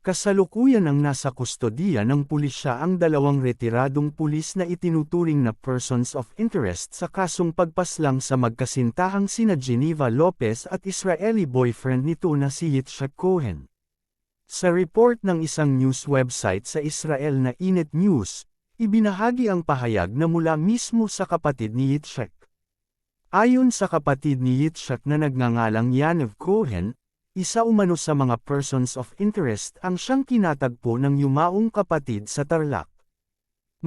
Kasalukuyan ang nasa kustodiya ng pulisya ang dalawang retiradong pulis na itinuturing na persons of interest sa kasong pagpaslang sa magkasintahang sina Geneva Lopez at Israeli boyfriend nito na si Yitzhak Cohen. Sa report ng isang news website sa Israel na Inet News, ibinahagi ang pahayag na mula mismo sa kapatid ni Yitzhak. Ayon sa kapatid ni Yitzhak na nagngangalang Yanev Cohen, isa umano sa mga persons of interest ang siyang kinatagpo ng yumaong kapatid sa Tarlac.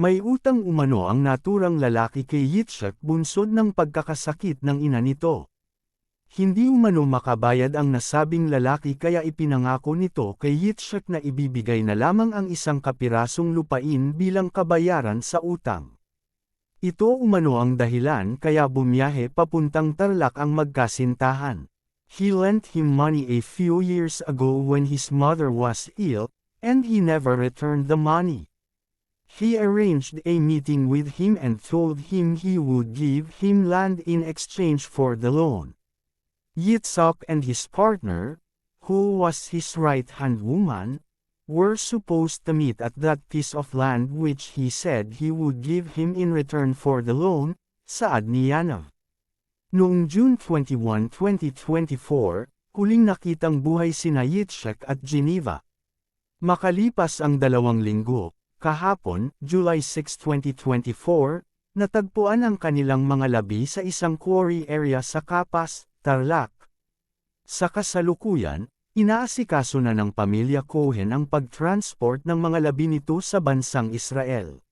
May utang umano ang naturang lalaki kay Yitzhak bunsod ng pagkakasakit ng ina nito. Hindi umano makabayad ang nasabing lalaki kaya ipinangako nito kay Yitzhak na ibibigay na lamang ang isang kapirasong lupain bilang kabayaran sa utang. Ito umano ang dahilan kaya bumiyahe papuntang Tarlac ang magkasintahan. He lent him money a few years ago when his mother was ill, and he never returned the money. He arranged a meeting with him and told him he would give him land in exchange for the loan. Yitzhak and his partner, who was his right-hand woman, were supposed to meet at that piece of land which he said he would give him in return for the loan, saad ni Yanav. Noong June 21, 2024, huling nakitang buhay sina Yitzhak at Geneva. Makalipas ang dalawang linggo, kahapon, July 6, 2024, natagpuan ang kanilang mga labi sa isang quarry area sa Kapas, Tarlac. Sa kasalukuyan, inaasikaso na ng pamilya Cohen ang pag-transport ng mga labi nito sa bansang Israel.